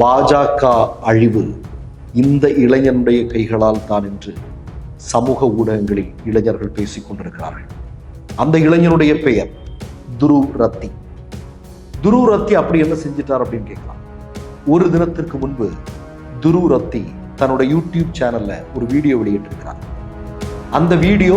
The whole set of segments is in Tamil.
பாஜக அழிவு இந்த இளைஞனுடைய கைகளால் தான் என்று சமூக ஊடகங்களில் இளைஞர்கள் பேசிக் கொண்டிருக்கிறார்கள். அந்த இளைஞனுடைய பெயர் துரு ரத்தி. துரு ரத்தி அப்படி என்ன செஞ்சிட்டார் அப்படின்னு கேட்கலாம். ஒரு தினத்திற்கு முன்பு துரு ரத்தி தன்னோட யூடியூப் சேனல்ல ஒரு வீடியோ வெளியிட்டிருக்கிறார். அந்த வீடியோ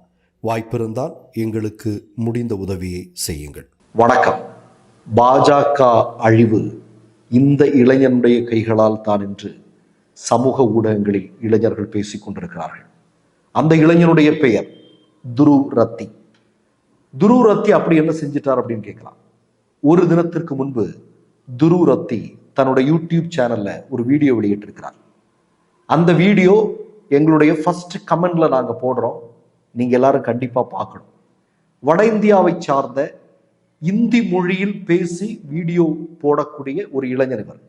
வாய்ப்பிருந்தால் எங்களுக்கு முடிந்த உதவியை செய்யுங்கள். வணக்கம். பாஜக அழிவு இந்த இளைஞனுடைய கைகளால் தான் என்று சமூக ஊடகங்களில் இளைஞர்கள் பேசிக் கொண்டிருக்கிறார்கள். அந்த இளைஞனுடைய பெயர் துரு ரத்தி. துரு ரத்தி அப்படி என்ன செஞ்சிட்டார் அப்படின்னு கேட்கலாம். ஒரு தினத்திற்கு முன்பு துரு ரத்தி தன்னோட யூடியூப் சேனல்ல ஒரு வீடியோ வெளியிட்டிருக்கிறார். அந்த வீடியோ எங்களுடைய ஃபர்ஸ்ட் கமெண்ட்ல நாங்கள் போடுறோம். நீங்க எல்லாரும் கண்டிப்பா பார்க்கணும். வட இந்தியாவை சார்ந்த இந்தி மொழியில் பேசி வீடியோ போடக்கூடிய ஒரு இளைஞர் இவர்.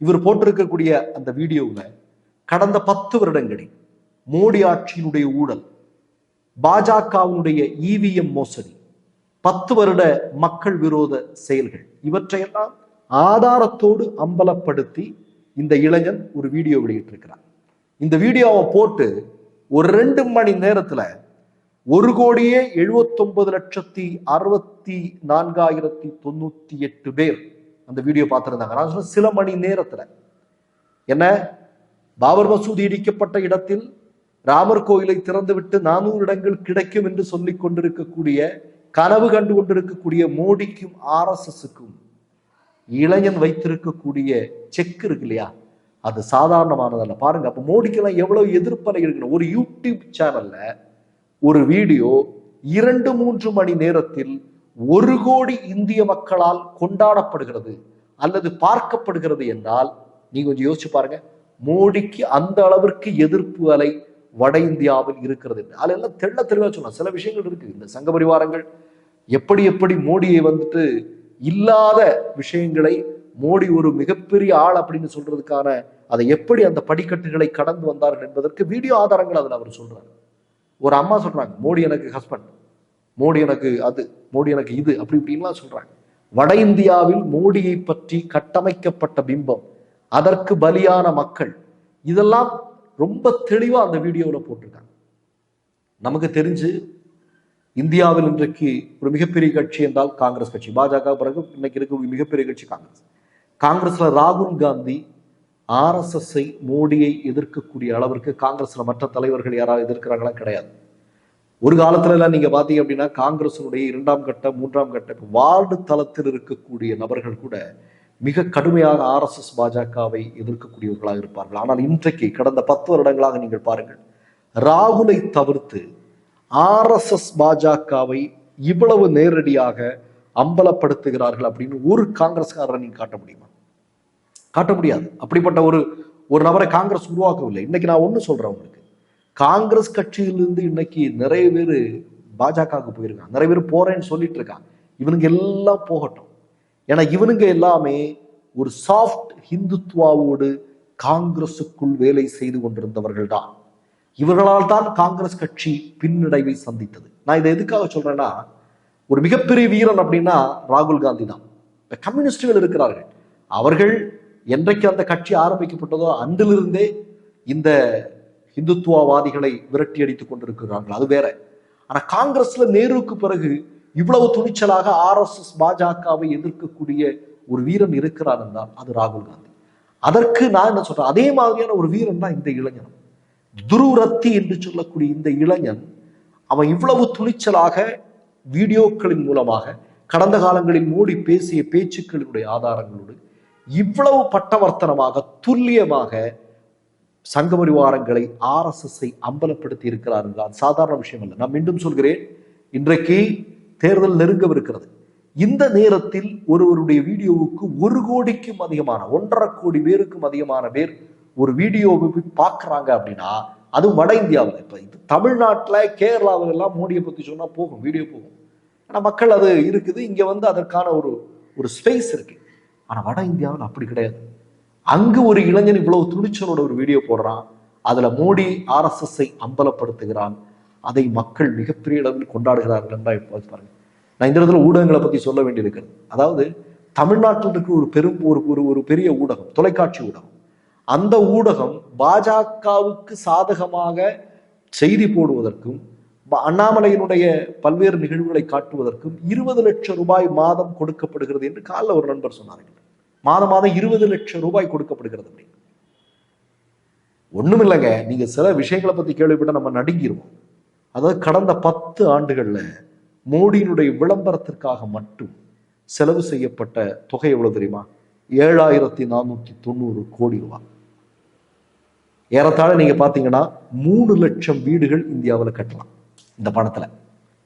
இவர் போட்டிருக்கக்கூடிய அந்த வீடியோவில் கடந்த பத்து வருடங்களில் மோடி ஆட்சியினுடைய ஊழல் பாஜகவினுடைய இவிஎம் மோசடி பத்து வருட மக்கள் விரோத செயல்கள் இவற்றையெல்லாம் ஆதாரத்தோடு அம்பலப்படுத்தி இந்த இளைஞன் ஒரு வீடியோ வெளியிட்டிருக்கிறார். இந்த வீடியோவை போட்டு ஒரு ரெண்டு மணி நேரத்துல ஒரு கோடியே எழுபத்தொன்பது லட்சத்தி அறுபத்தி நான்காயிரத்தி தொண்ணூத்தி எட்டு பேர் அந்த வீடியோ பார்த்துருந்தாங்க. நான் சொன்ன சில மணி நேரத்துல. என்ன? பாபர் மசூதி இடிக்கப்பட்ட இடத்தில் ராமர் கோயிலை திறந்துவிட்டு நானூறு இடங்கள் கிடைக்கும் என்று சொல்லிக் கொண்டிருக்கக்கூடிய கனவு கண்டு கொண்டிருக்கக்கூடிய மோடிக்கும் ஆர்எஸ்எஸ்க்கும் இளைஞன் வைத்திருக்கக்கூடிய செக் இருக்கு இல்லையா? அது சாதாரணமானதல்ல. பாருங்க அப்ப மோடிக்கெல்லாம் எவ்வளவு எதிர்ப்பலை இருக்கணும் ஒரு யூடியூப் சேனல்ல ஒரு வீடியோ இரண்டு மூன்று மணி நேரத்தில் ஒரு கோடி இந்திய மக்களால் கொண்டாடப்படுகிறது அல்லது பார்க்கப்படுகிறது என்றால் நீங்க கொஞ்சம் யோசிச்சு பாருங்க மோடிக்கு அந்த அளவிற்கு எதிர்ப்பு அலை வட இந்தியாவில் இருக்கிறது என்று. அதுல எல்லாம் தெள்ள தெளிவாக சொன்னா சில விஷயங்கள் இருக்கு. இந்த சங்க பரிவாரங்கள் எப்படி எப்படி மோடியை வந்துட்டு இல்லாத விஷயங்களை மோடி ஒரு மிகப்பெரிய ஆள் அப்படின்னு சொல்றதுக்கான அதை எப்படி அந்த படிக்கட்டுகளை கடந்து வந்தார்கள் என்பதற்கு வீடியோ ஆதாரங்கள் அதில் அவர் சொல்றாரு. ஒரு அம்மா சொல்றாங்க மோடி எனக்கு ஹஸ்பண்ட் மோடி எனக்கு அது மோடி எனக்கு இது அப்படி இப்படின்லாம் சொல்றாங்க. வட இந்தியாவில் மோடியை பற்றி கட்டமைக்கப்பட்ட பிம்பம் அதற்கு பலியான மக்கள் இதெல்லாம் ரொம்ப தெளிவாக அந்த வீடியோவில் போட்டிருக்காங்க. நமக்கு தெரிஞ்சு இந்தியாவில் இன்றைக்கு ஒரு மிகப்பெரிய கட்சி என்றால் காங்கிரஸ் கட்சி. பாஜக பிறகு இன்னைக்கு இருக்க மிகப்பெரிய கட்சி காங்கிரஸ். காங்கிரஸ்ல ராகுல் காந்தி ஆர்எஸ்எஸ்ஐ மோடியை எதிர்க்கக்கூடிய அளவிற்கு காங்கிரஸ்ல மற்ற தலைவர்கள் யாராவது எதிர்க்கிறாங்களா? கிடையாது. ஒரு காலத்துல எல்லாம் நீங்க பாத்தீங்க அப்படின்னா காங்கிரசுடைய இரண்டாம் கட்ட மூன்றாம் கட்ட வார்டு தளத்தில் இருக்கக்கூடிய நபர்கள் கூட மிக கடுமையாக ஆர்எஸ்எஸ் பாஜகவை எதிர்க்கக்கூடியவர்களாக இருப்பார்கள். ஆனால் இன்றைக்கு கடந்த பத்து வருடங்களாக நீங்கள் பாருங்கள் ராகுலை தவிர்த்து ஆர்எஸ்எஸ் பாஜகவை இவ்வளவு நேரடியாக அம்பலப்படுத்துகிறார்கள் அப்படின்னு ஒரு காங்கிரஸ்காரரை நீங்க காட்ட முடியுமா? காட்ட முடியாது. அப்படிப்பட்ட ஒரு ஒரு நபரை காங்கிரஸ் உருவாக்கவில்லை. இன்னைக்கு நான் ஒண்ணு சொல்றேன் உங்களுக்கு. காங்கிரஸ் கட்சியிலிருந்து இன்னைக்கு நிறைய பேர் பாஜகவுக்கு போயிருக்காங்க. நிறைய பேர் போறேன்னு சொல்லிட்டு இருக்காங்க. இவனுங்க எல்லாம் போகட்டும். ஏன்னா இவனுங்க எல்லாமே ஒரு சாஃப்ட் ஹிந்துத்வாவோடு காங்கிரசுக்குள் வேலை செய்து கொண்டிருந்தவர்கள் தான். இவர்களால் தான் காங்கிரஸ் கட்சி பின்னடைவை சந்தித்தது. நான் இதை எதுக்காக சொல்றேன்னா ஒரு மிகப்பெரிய வீரன் அப்படின்னா ராகுல் காந்தி தான். கம்யூனிஸ்டுகள் இருக்கிறார்கள். அவர்கள் என்றைக்கு அந்த கட்சி ஆரம்பிக்கப்பட்டதோ அன்றிலிருந்தே இந்த இந்துத்துவவாதிகளை விரட்டி அடித்துக் கொண்டிருக்கிறார்கள். அது வேற. ஆனா காங்கிரஸ்ல நேருக்கு பிறகு இவ்வளவு துணிச்சலாக ஆர்எஸ்எஸ் பாஜகவை எதிர்க்கக்கூடிய ஒரு வீரன் இருக்கிறார் என்றால் அது ராகுல் காந்தி. அதற்கு நான் என்ன சொல்றேன்? அதே மாதிரியான ஒரு வீரன் தான் இந்த இளைஞன். துருரத்தி என்று சொல்லக்கூடிய இந்த இளைஞன் அவன் இவ்வளவு துணிச்சலாக வீடியோக்களின் மூலமாக கடந்த காலங்களில் மோடி பேசிய பேச்சுக்களினுடைய ஆதாரங்களோடு இவ்வளவு பட்டவர்த்தனமாக துல்லியமாக சங்க பரிவாரங்களை ஆர்எஸ்எஸ்ஐ அம்பலப்படுத்தி இருக்கிறார் என்றால் சாதாரண விஷயம் அல்ல. நான் மீண்டும் சொல்கிறேன் இன்றைக்கு தேர்தல் நெருங்கவிருக்கிறது. இந்த நேரத்தில் ஒருவருடைய வீடியோவுக்கு ஒரு கோடிக்கும் அதிகமான ஒன்றரை கோடி பேருக்கும் அதிகமான பேர் ஒரு வீடியோவை பார்க்குறாங்க அப்படின்னா அதுவும் வட இந்தியாவில். இப்போ இது தமிழ்நாட்டில் கேரளாவில் எல்லாம் மோடியை பற்றி சொன்னால் போகும் வீடியோ போகும். ஆனால் மக்கள் அது இருக்குது இங்கே வந்து அதற்கான ஒரு ஒரு ஸ்பேஸ் இருக்கு. ஆனால் வட இந்தியாவில் அப்படி கிடையாது. அங்கு ஒரு இளைஞன் இவ்வளவு துணிச்சலோட ஒரு வீடியோ போடுறான். அதுல மோடி ஆர்எஸ்எஸ்ஐ அம்பலப்படுத்துகிறான். அதை மக்கள் மிகப்பெரிய அளவில் கொண்டாடுகிறார்கள் என்றால் இப்போ பாருங்க. நான் இந்த இடத்துல ஊடகங்களை பத்தி சொல்ல வேண்டியிருக்கிறது. அதாவது தமிழ்நாட்டில் இருக்க ஒரு பெரும் ஒரு ஒரு ஒரு பெரிய ஊடகம் தொலைக்காட்சி ஊடகம். அந்த ஊடகம் பாஜகவுக்கு சாதகமாக செய்தி போடுவதற்கும் அண்ணாமலையினுடைய பல்வேறு நிகழ்வுகளை காட்டுவதற்கும் இருபது லட்சம் ரூபாய் மாதம் கொடுக்கப்படுகிறது என்று காலைல ஒரு நண்பர் சொன்னார்கள் மாதம் மாதம் இருபது லட்சம் ரூபாய் கொடுக்கப்படுகிறது அப்படின்னு. ஒண்ணும் இல்லைங்க. நீங்க சில விஷயங்களை பத்தி கேள்விப்பட்ட நம்ம நடுங்கிருவோம். அதாவது கடந்த பத்து ஆண்டுகள்ல மோடியினுடைய விளம்பரத்திற்காக மட்டும் செலவு செய்யப்பட்ட தொகை எவ்வளவு தெரியுமா? ஏழாயிரத்தி நானூத்தி தொண்ணூறு கோடி ரூபாய் ஏறத்தாழ நீங்க பாத்தீங்கன்னா மூணு லட்சம் வீடுகள் இந்தியாவில் கட்டலாம். இந்த படத்துல.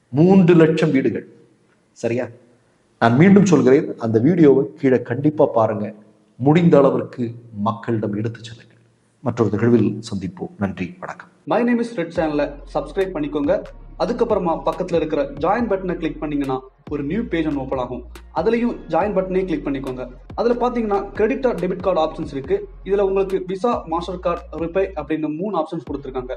மூன்று லட்சம் வீடுகள். சரியா? நான் மீண்டும் சொல்கிறேன் அந்த வீடியோவை கீழே கண்டிப்பா பாருங்க. முடிந்த அளவிற்கு மக்களிடம் எடுத்து செல்லுங்கள். மற்றொரு நிகழ்வில் சந்திப்போம். நன்றி வணக்கம். மை நேம் இஸ் ரெட் சேனலை சப்ஸ்கிரைப் பண்ணிக்கோங்க. அதுக்கப்புறமா பக்கத்துல இருக்கிற ஜாயின் பட்டனை கிளிக் பண்ணீங்கன்னா ஒரு நியூ பேஜ் ஒன்று ஓப்பன் ஆகும். அதுலயும் ஜாயின் பட்டனே கிளிக் பண்ணிக்கோங்க. அதுல பாத்தீங்கன்னா credit or debit card options இருக்கு. இதுல உங்களுக்கு விசா மாஸ்டர் கார்டு ரிப்பே அப்படின்னு மூணு ஆப்ஷன்ஸ் கொடுத்துருக்காங்க.